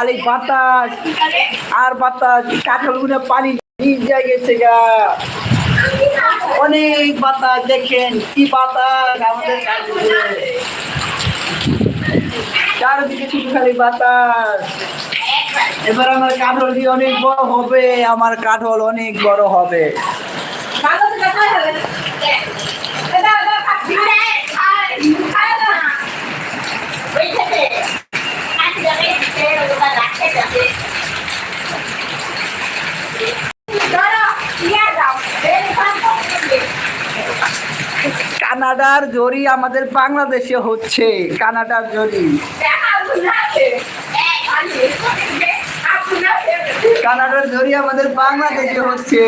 খালি বাতাস আর বাতাস, কাঁঠালগুলো পানি ভিজে গেছে গা। অনেক বাতাস, দেখেন কি বাতাস আমাদের চারদিকে শুধু খালি বাতাস। এবার আমার কাঠল দিয়ে অনেক বড় হবে, আমার কাঠল অনেক বড় হবে। কানাডার জরি আমাদের বাংলাদেশে হচ্ছে কানাডার জরি। কানাডার জরি আমাদের বাংলাদেশে হচ্ছে।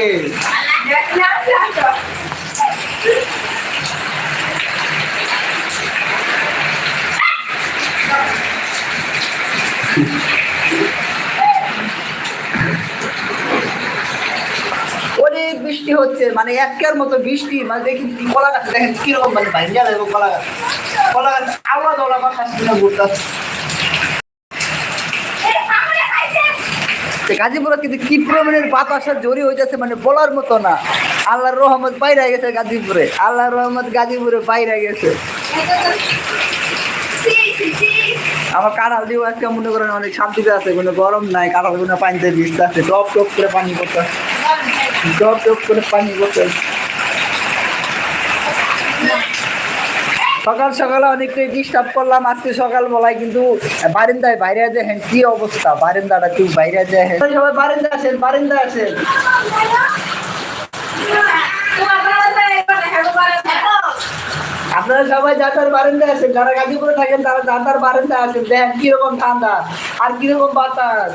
অনেক বৃষ্টি হচ্ছে? মানে একের মতো বৃষ্টি মানে দেখি কলা গাছ দেখেন কীরকম মানে ভাইঙ্গা লাগবে কলা গাছ কলা গাছ আওলা দোলা বাতাস কিনে ঘুরতেছে গাজীপুরে কিন্তু কি পরিমাণের বাতাসের জড়ি হয়ে যাচ্ছে মানে বলার মতো না। আল্লাহর রহমত বাইরে গেছে গাজীপুরে। আল্লাহর রহমত গাজীপুরে বাইরে গেছে। আমার কাঁঠাল দিয়েও আজকে মনে করেন অনেক শান্তিতে আছে, কোনো গরম নাই, কাঁঠাল কোনো পানিতে ভিজতে আছে, টপ টপ করে পানি করতে টপ টপ করে পানি করতে সকাল সকালে অনেকটাই ডিস্টার্ব করলাম, আজকে সকাল বেলায় কিন্তু বারিন্দায় বাইরে দেখেন কি অবস্থা, বারিন্দাটা কি বাইরে দেখেন। সবাই বারিন্দা আছেন বারিন্দা আছেন আপনারা সবাই যাতার বারিন্দা আছেন যারা গাজীপুরে থাকেন তারা যাতার বারিন্দা আছেন। দেখেন কীরকম ঠান্ডা আর কীরকম বাতাস।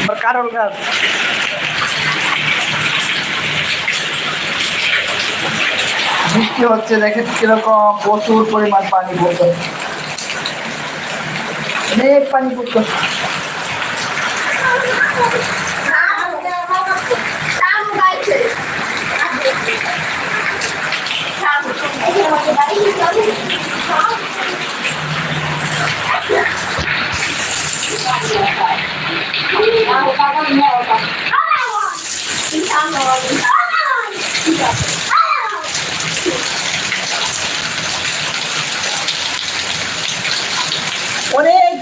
আমার কারল গাছ। বৃষ্টি হচ্ছে দেখেন কীরকম প্রচুর পরিমাণ পানি পড়ছে। অনেক পানি পড়ছে। অনেক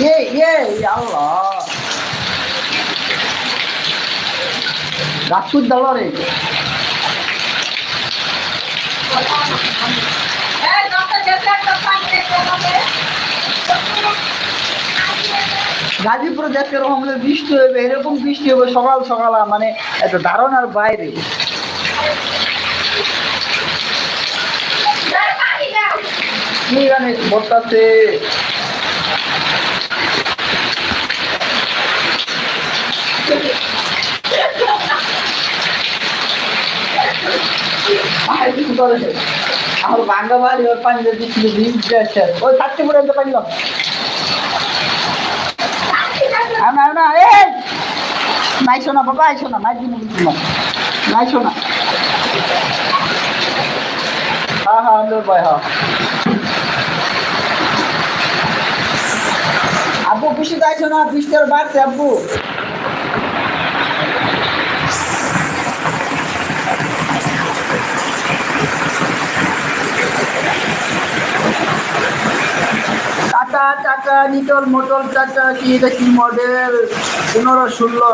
ইয়ে আল্লাহ রাজপুত দল রে গাজীপুরে দেখতে আমাদের বৃষ্টি হবে এরকম বৃষ্টি হবে সকাল সকাল মানে একটা ধারণার বাইরে। কি জানে বলতেছে আমার বাংলা বাড়ি ওর দিচ্ছিল বীজ যাচ্ছে ওই থাকতে পড়ে আনতে পারল না? না এ নাই শোনা বাবা আইসো না নাই দিন নাই শোনা হ্যাঁ হ্যাঁ হ্যাঁ আব্বু না বাড়ছে, আব্বু। টাটা টাটা নিটল মোটল টাটা কি এটা কি মডেল পনেরো, ষোলো।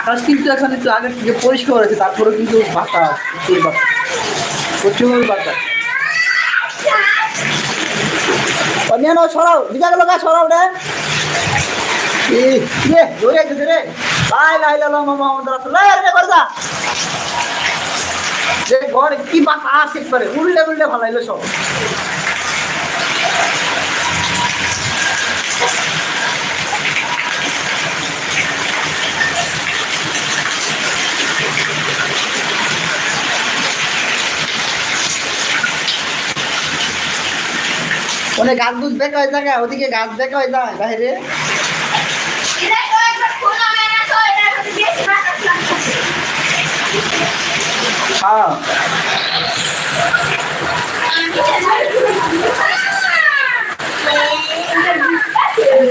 আকাশ কিন্তু এখন একটু আগের থেকে পরিষ্কার হয়েছে তারপরে কিন্তু বাতাস, প্রচুর বাতাস। প্রচুর বাতাস। অন্যান্য সরাও বিজা গেল গা, সরাও রে। জোরে গেছে রে। লাই লাই লাই মোহাম্মদ রাসূলুল্লাহ রে করদা যে ঘর কি বাতাস একবারে, উল্টে উল্টে ভালাইলো সব। অনেক গাছ গুছ দেখা হয়ে যায় ওদিকে গাছ দেখা হয়ে যায় বাইরে। হ্যাঁ।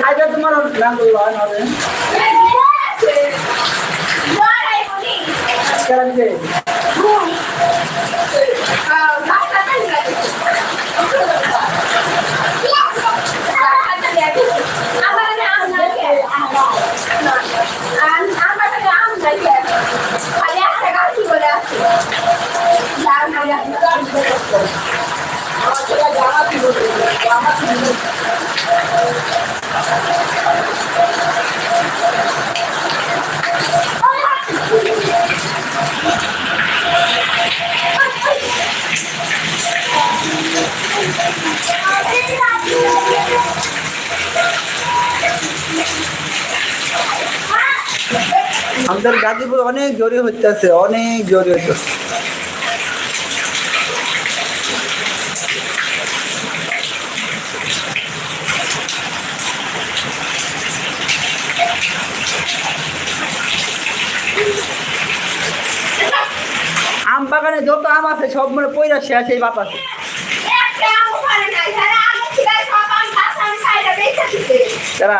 আইটা তোমার গান বলব আর আমাদের গাজীপুর অনেক জোরে হইতেছে অনেক জোরে হইতেছে আম বাগানে যত আম আছে সব মানে পয়লা শেষ এই বাতাসে। তারা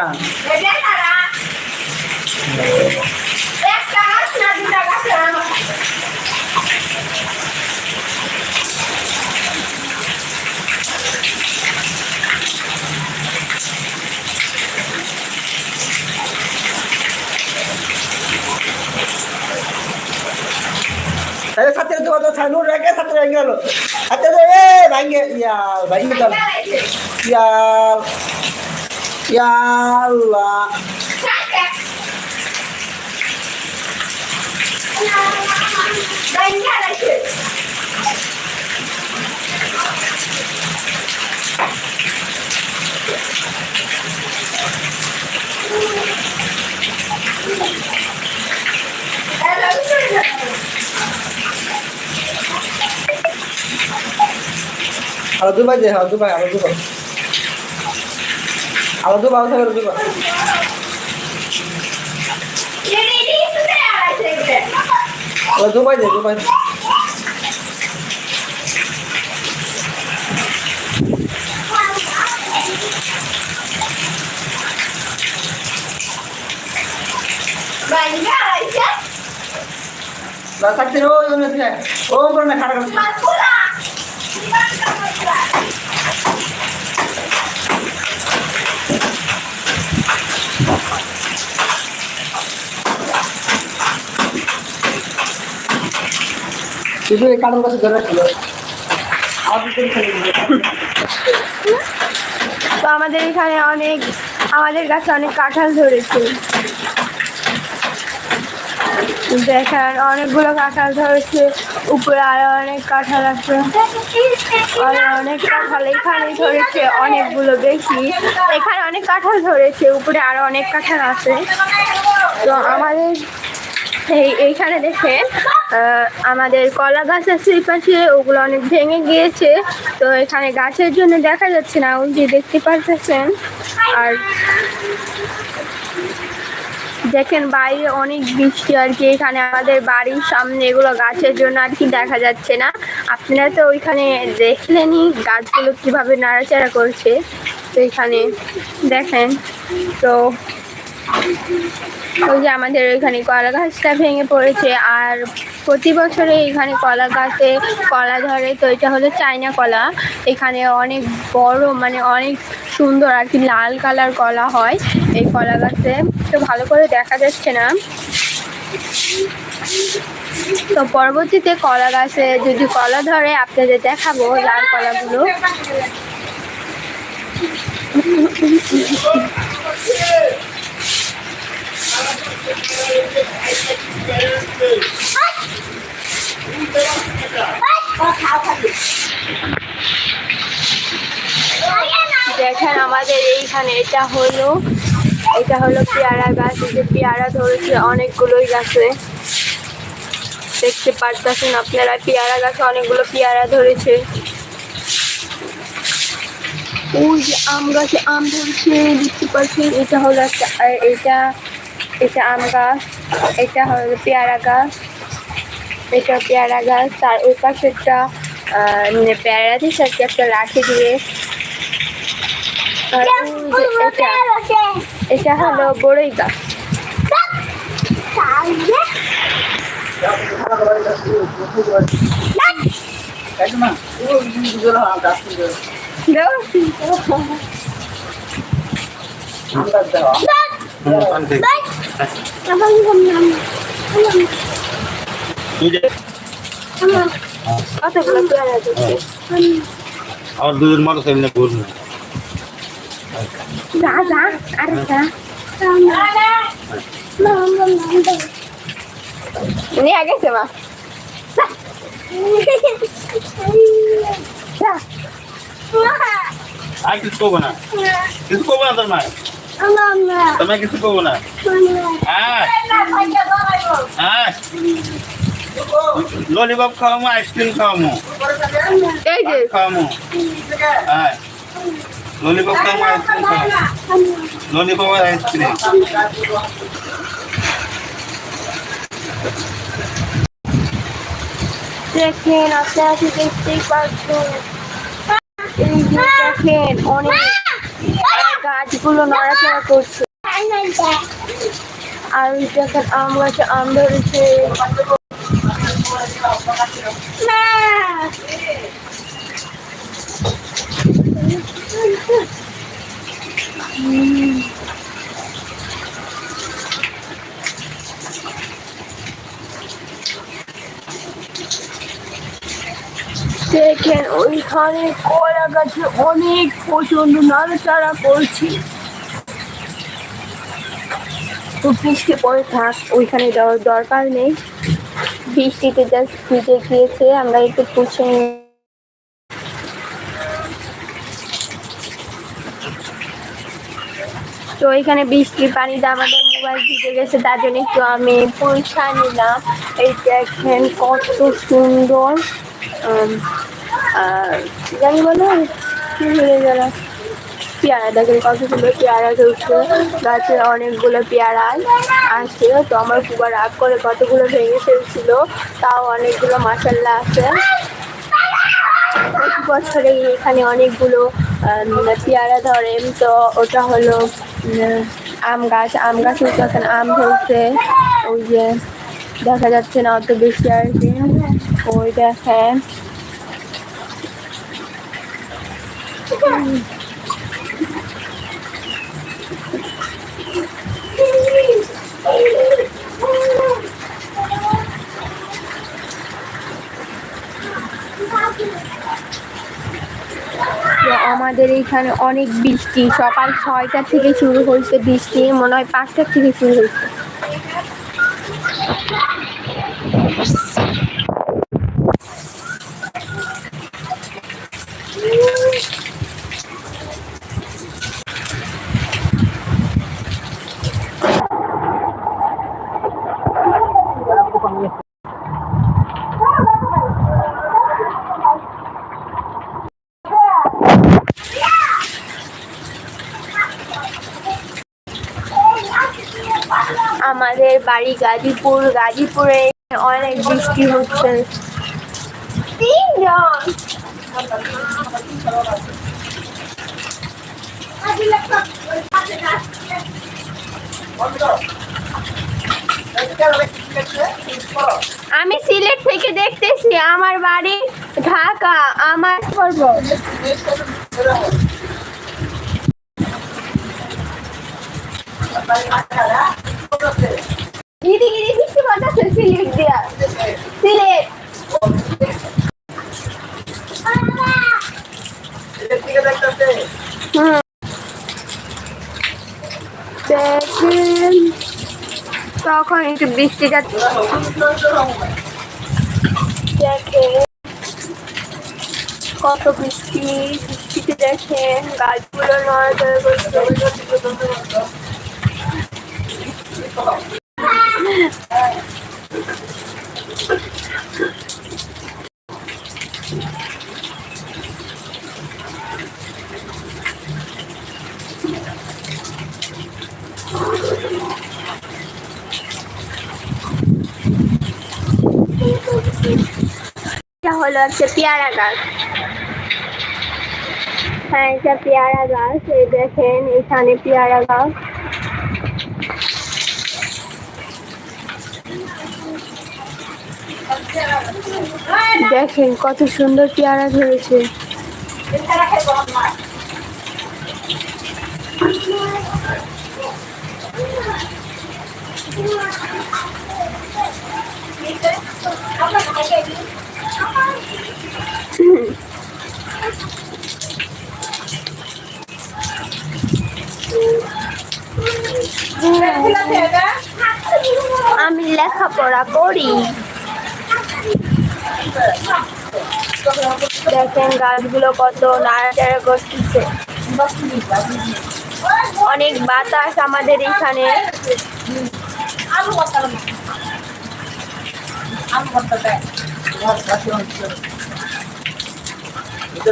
তাহলে ছাত্রের তো কত ছানুর রেখে ছাত্র ভেঙে গেল ছাত্র এ ভাঙে ইয়া আলো দুবাই দে আলো দুবাই আলো দুবাই আলো দুবাই আলো দুবাই আলো দুবাই না খারাপ তো আমাদের এখানে অনেক, আমাদের কাছে অনেক কাঁঠাল ধরেছে। দেখেন অনেকগুলো কাঁঠাল ধরেছে, উপরে আরও অনেক কাঁঠাল আছে। আর অনেক কাঁঠাল এখানে ধরেছে, অনেকগুলো বেশি এখানে অনেক কাঁঠাল ধরেছে, উপরে আরও অনেক কাঁঠাল আছে। তো আমাদের এই এইখানে দেখে আমাদের কলা গাছ আছে এই পাশে, ওগুলো অনেক ভেঙে গিয়েছে। তো এখানে গাছের জন্য দেখা যাচ্ছে না, ওই যে দেখতে পারতেছেন। আর দেখেন বাইরে অনেক বৃষ্টি আর কি, এখানে আমাদের বাড়ির সামনে এগুলো গাছের জন্য আর কি দেখা যাচ্ছে না। আপনারা তো ওইখানে দেখলেনই গাছগুলো কীভাবে নাড়াচাড়া করছে, তো এখানে দেখেন। তো ওই যে আমাদের ওইখানে কলা গাছটা ভেঙে পড়েছে, আর প্রতি বছরে এখানে কলা গাছে কলা ধরে, তো এটা হলো চাইনা কলা। এখানে অনেক বড় মানে অনেক সুন্দর আর কি লাল কালার কলা হয় এই কলা গাছে। তো ভালো করে দেখা যাচ্ছে না। তো পরবর্তীতে কলা গাছে যদি কলা ধরে, আপনাদের দেখাবো লাল কলাগুলো। দেখেন আমাদের এইখানে এটা হলো এটা হলো পেয়ারা গাছ, এই যে পেয়ারা ধরেছে, অনেকগুলোই গাছে দেখতে পারতেছেন আপনারা, পেয়ারা গাছে অনেকগুলো পেয়ারা ধরেছে। ওই যে আম গাছে আম ধরেছে, দেখতে পাচ্ছেন এটা হলো একটা এটা এটা আম গাছ এটা হলো পেয়ারা গাছ এটা পেয়ারা গাছ। তার ওই পাশে একটা আহ, মানে পেয়ারা দিয়ে সাথে একটা লাঠি দিয়ে। আর এটা এটা হলো বড়ই গাছ। কাকিমা ও দুজন যে মানুষ এমনি বলব যা যা আরেকটা নিয়ে গেছে মা আর কিছু করব না। কিছু করব না তোর মায়। তোমায় কিছু করব না? হ্যাঁ। হ্যাঁ। ললিপপ খাওয়ামো আইসক্রিম খাওয়ামো। খাওয়ামো। হ্যাঁ। ললিপপ খাওয়ামো আইসক্রিম খাওয়ামো। ললিপপ আইসক্রিম দেখেন আপনারা দেখতেই পাচ্ছেন? এই দেখেন অনেক গাছগুলো নড়াচড়া করছে। আর দেখেন আম গাছে আম ধরেছে। ওইখানে কলা গাছে অনেক প্রচণ্ড নাড়াচাড়া করছি। তো বৃষ্টি পরে থাক, ওইখানে যাওয়ার দরকার নেই। বৃষ্টিতে জাস্ট ভিজে গিয়েছে, আমরা একটু নিই। তো এখানে বৃষ্টির পানিতে আমাদের মোবাইল ভিজে গেছে, তার জন্য একটু আমি পরীক্ষা নিলাম। এই দেখেন কত সুন্দর জানি কি ভুলে গেলাম। পেয়ারা দেখেন কত সুন্দর পেয়ারা ধরছে। গাছে অনেকগুলো পেয়ারা আছে, তো আমার খুব রাগ করে কতগুলো ভেঙে ফেলছিল, তাও অনেকগুলো মাসাল্লা আছে। বছরে এখানে অনেকগুলো পেয়ারা ধরে, তো ওটা হলো আম গাছ। আম গাছে তখন আম ধরছে, ওই যে দেখা যাচ্ছে না অত বেশি আর কি। ওই দেখেন তো আমাদের এইখানে অনেক বৃষ্টি। সকাল ছয়টা থেকে শুরু হয়েছে বৃষ্টি, মনে হয় পাঁচটার থেকে শুরু হয়েছে আমাদের বাড়ি গাজীপুর গাজীপুরে অনেক বৃষ্টি হচ্ছে। আমি সিলেট থেকে দেখতেছি আমার বাড়ি ঢাকা আমার করব দিদি দিদি বৃষ্টি আছে সিলেট দিয়া। সিলেট। তখন একটু বৃষ্টিটা কত বৃষ্টি, বৃষ্টিতে দেখেন, গাছগুলো এটা হলো একটা পেয়ারা গাছ। হ্যাঁ এটা পেয়ারা গাছ। এই দেখেন এখানে পেয়ারা গাছ। দেখেন কত সুন্দর পেয়ারা ধরেছে। আমি লেখাপড়া করি। দেখেন গাছগুলো কত নাড়াচাড়া করতেছে। অনেক বাতাস আমাদের এখানে।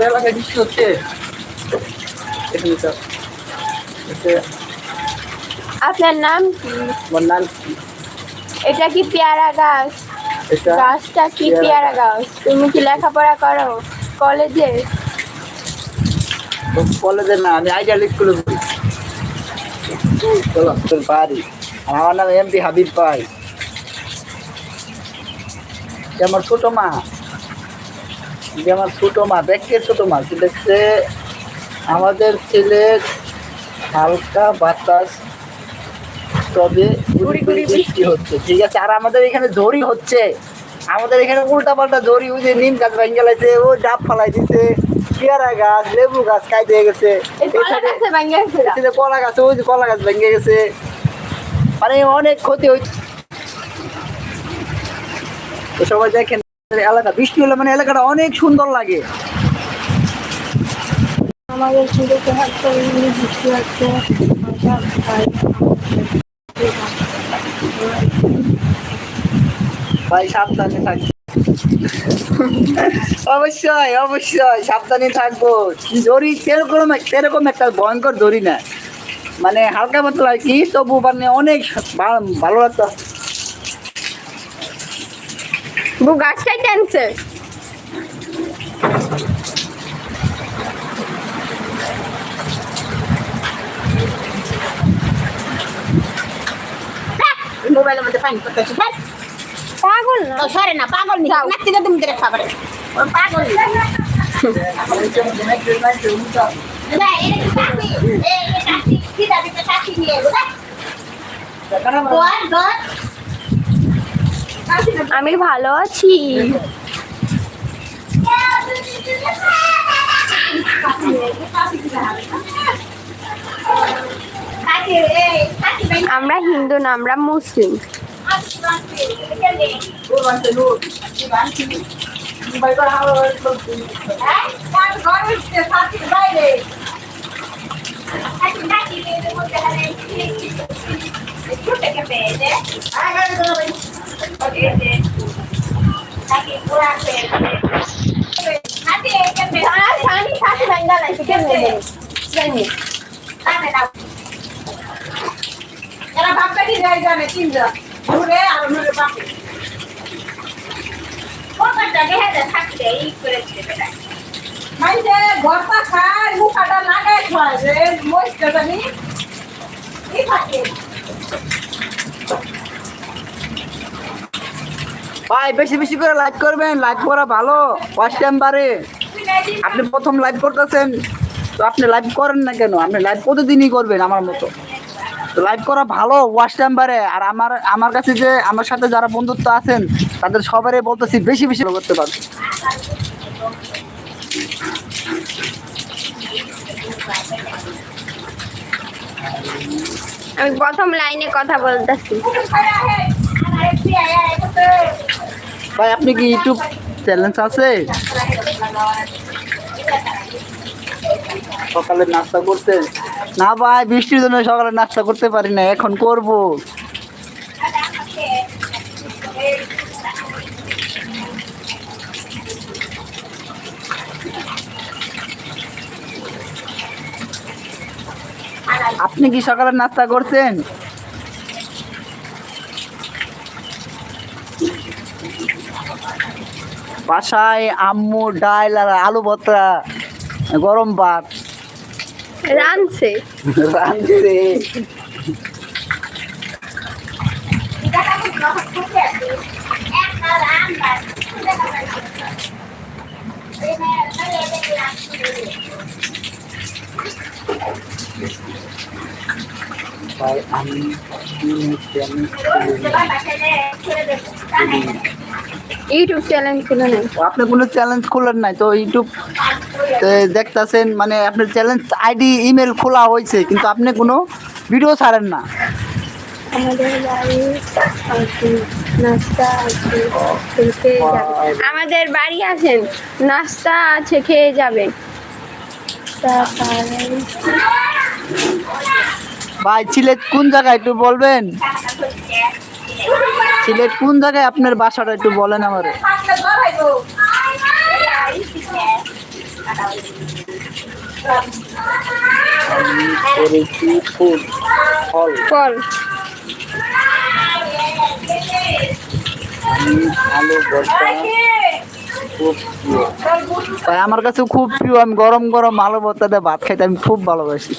এলাকায় বৃষ্টি হচ্ছে। আপনার নাম কি? আমার নাম কি? এটা কি পেয়ারা গাছ? গাছটা কি পেয়ারা গাছ? তুমি কি লেখাপড়া করো? কলেজে? কলেজে না আমি আইডিয়াল স্কুলে পড়ি। চলো তোর আর আমার নাম এমপি হাবিব যে আমার ছোট মা। যে আমার ছোট মা দেখছে ছোট মা দেখছে আমাদের ছেলের হালকা বাতাস তবে বৃষ্টি হচ্ছে ঠিক আছে? আর আমাদের এখানে ঝড়ি হচ্ছে। আমাদের এখানে উল্টা পাল্টা ঝড়ি ওই যে নিম গাছ ভেঙে গেলাইছে ও ডাব ফালাই দিছে পেয়ারা গাছ লেবু গাছ খাই দিয়ে গেছে। কলা গাছে ওই যে কলা গাছ ভেঙে গেছে। মানে অনেক ক্ষতি হচ্ছে তো সবাই দেখেন এলাকা বৃষ্টি হলে মানে এলাকাটা অনেক সুন্দর লাগে। আমাদের হাতে বৃষ্টি হচ্ছে ভাই, সাবধানে থাকব। অবশ্যই অবশ্যই, সাবধানে থাকব। দড়ি সেরকম সেরকম একটা ভয়ঙ্কর দড়ি না। মানে হালকা পাতলা আর কি, তবু মানে অনেক ভালো লাগতো। গাছটাই টানছে মোবাইলের মধ্যে পানি করতেছি পাগল না? সরে না পাগল নি। নাচতে তুমি পাগল নি। না এটা কি চাকরি এই এটা চাকরি কি দাবি তো চাকরি নিয়ে বুঝা দর দর আমি ভালো আছি কাকে এই কাকে ভাই এরা যাই জানে? তিনজন ঘুরে আর ঘুরে বাপে। কোনটা দেখে দে থাকতে এই করে দিতে গর্তা খায় মুখাটা লাগাই খায় রে মইটা জানি এই থাকে? ভাই বেশি বেশি করে লাইক করবেন লাইক করা ভালো ফার্স্ট টাইম বারে। আপনি প্রথম লাইভ করতেছেন তো আপনি লাইভ করেন না কেন? আপনি লাইভ প্রতিদিনই করবেন আমার মতো? লাইভ করা ভালো ওয়াশ নাম্বারে আর আমার আমার কাছে যে আমার সাথে যারা বন্ধুত্ব আছেন তাদের সবারই বলতেছি বেশি বেশি করতে পারবে আমি প্রথম লাইনে কথা বলতেছি। ভাই আপনি কি ইউটিউব চ্যালেঞ্জ আছে? সকালে নাস্তা করতেন না ভাই, বৃষ্টির জন্য সকালে নাস্তা করতে পারি না, এখন করব। আপনি কি সকালে নাস্তা করছেন? বাসায় আম্মু ডাল আর আলু ভর্তা, গরম ভাত। রানছে ভাই আমি ইউটিউব চ্যানেল খুলে নেন আপনি কোনো চ্যালেঞ্জ খোলেন নাই তো ইউটিউব দেখতেছেন মানে আপনার চ্যালেঞ্জ আইডি ইমেল খোলা হয়েছে কিন্তু আপনি কোনো ভিডিও ছাড়েন না। আমাদের বাড়ি আছে নাস্তা আছে খেয়ে যাবেন আছেন নাস্তা আছে খেয়ে যাবেন ভাই সিলেট কোন জায়গায় একটু বলবেন? সিলেট কোন জায়গায় আপনার বাসাটা একটু বলেন আমারে। ফুল। ফল ফল খুব প্রিয়। ভাই আমার কাছে খুব প্রিয় আমি গরম গরম আলু ভর্তা দিয়ে ভাত খাইতে আমি খুব ভালোবাসি।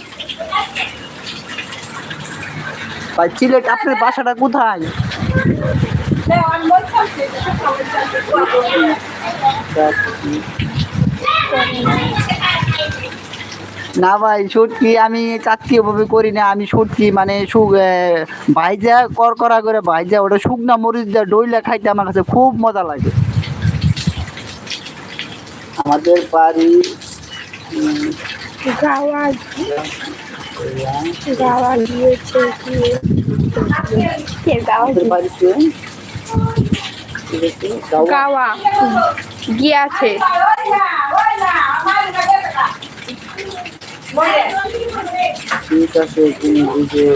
ভাই সিলেট আপনার বাসাটা কোথায়? না ভাই সত্যি আমি চাকরি ওভাবে করি না আমি সত্যি মানে ভাইজা কর করা করে ভাইজা ওটা শুকনা মরিচ দিয়ে ডইলা খাইতে আমার কাছে খুব মজা লাগে। আমাদের বাড়ি গাওয়া গাওয়া কি? বাড়িতে গাওয়া। গিয়াছে ঠিক আছে তুমি বুঝে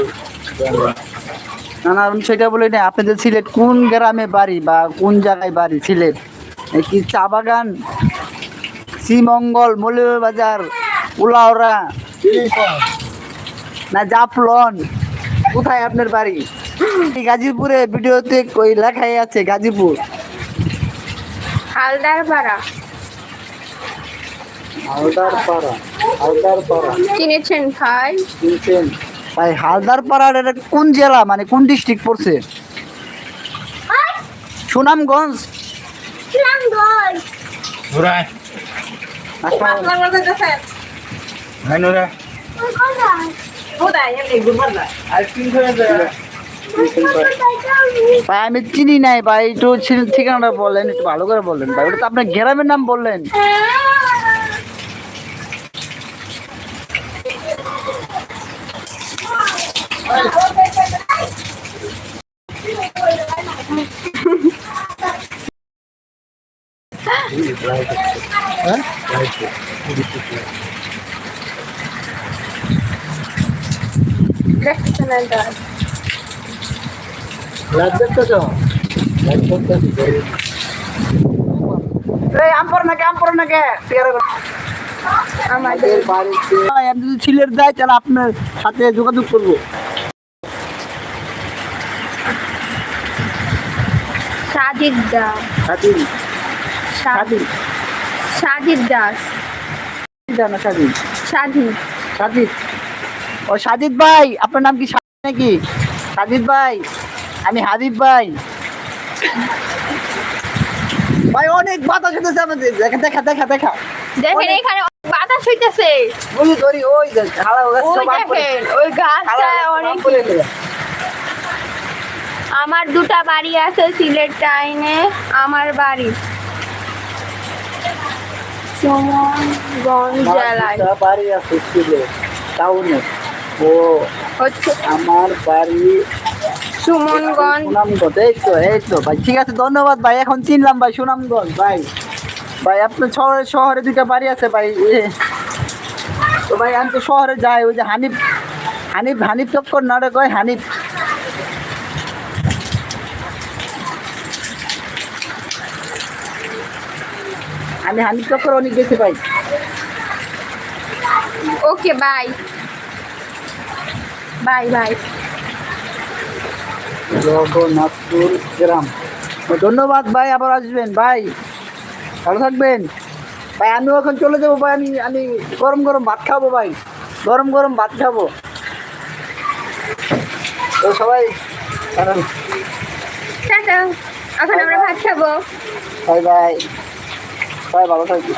না না আমি সেটা বলি না আপনাদের সিলেট কোন গ্রামে বাড়ি বা কোন জায়গায় বাড়ি সিলেট? কি চা বাগান? শ্রীমঙ্গল মৌলবাজার উলাওরা না জাফলন? কোথায় আপনার বাড়ি? গাজীপুরে ভিডিওতে ওই লেখাই আছে গাজীপুর? হালদার চিনেছেন ভাই? শুনছেন ভাই হালদার এটা কোন জেলা? মানে কোন ডিস্ট্রিক্ট পড়ছে? সুনামগঞ্জ। ঘুরায় আচ্ছা, হ্যাঁ নুরা। ভাই আমি চিনি নাই ভাই। একটু ঠিকানাটা বললেন একটু ভালো করে বললেন ভাই। ওটা তো আপনার গ্রামের নাম বললেন হ্যাঁ দেখছেন দাদা এই আম পড়ো নাকি আম পড়ো নাকি পেয়ারা করে। আমাদের বাড়িতে আমি যদি ছিলের দেয় তাহলে আপনার সাথে যোগাযোগ করব। সাজিদ দাস। স্বাধীন সাজিদ সাজিদ দাস। সাজিদ সাজিদ ও সাজিদ ভাই আপনার নাম কি সাজিদ নাকি? সাজিদ ভাই আমি হাবিব ভাই। ভাই অনেক বাতাস হতেছে আমাদের। দেখা দেখা দেখা দেখা। দেখেন এখানে বাতাস হইতেছে। বুঝি ধরি ওই গাছ ওই দেখেন ওই গাছটা অনেক। আমার দুটা বাড়ি আছে সিলেট টাইনে আমার বাড়ি। সুমনগঞ্জ জেলায় বাড়ি আছে ছিলে টাউনে। ও হচ্ছে। আমার বাড়ি সুমনগঞ্জ। সুনামগঞ্জ এই তো এই তো ভাই। ঠিক আছে ধন্যবাদ ভাই। এখন চিনলাম ভাই সুনামগঞ্জ ভাই। ভাই আপনার শহরে শহরে দুইটা বাড়ি আছে ভাই। তো ভাই আমি তো শহরে যাই ওই যে হানিফ হানিফ হানিফ চক্কর নাটক হয় হানিফ। আমি হানিফ চক্কর অনেক গেছি ভাই okay bye. Bye bye. Jagannathpur গ্রাম। ধন্যবাদ ভাই আবার আসবেন। ভাই ভালো থাকবেন। ভাই আমিও এখন চলে যাব ভাই আমি আমি গরম গরম ভাত খাব ভাই। গরম গরম ভাত খাব। তো সবাই এখন আমরা ভাত খাব। Bye bye. সবাই ভালো থাকবে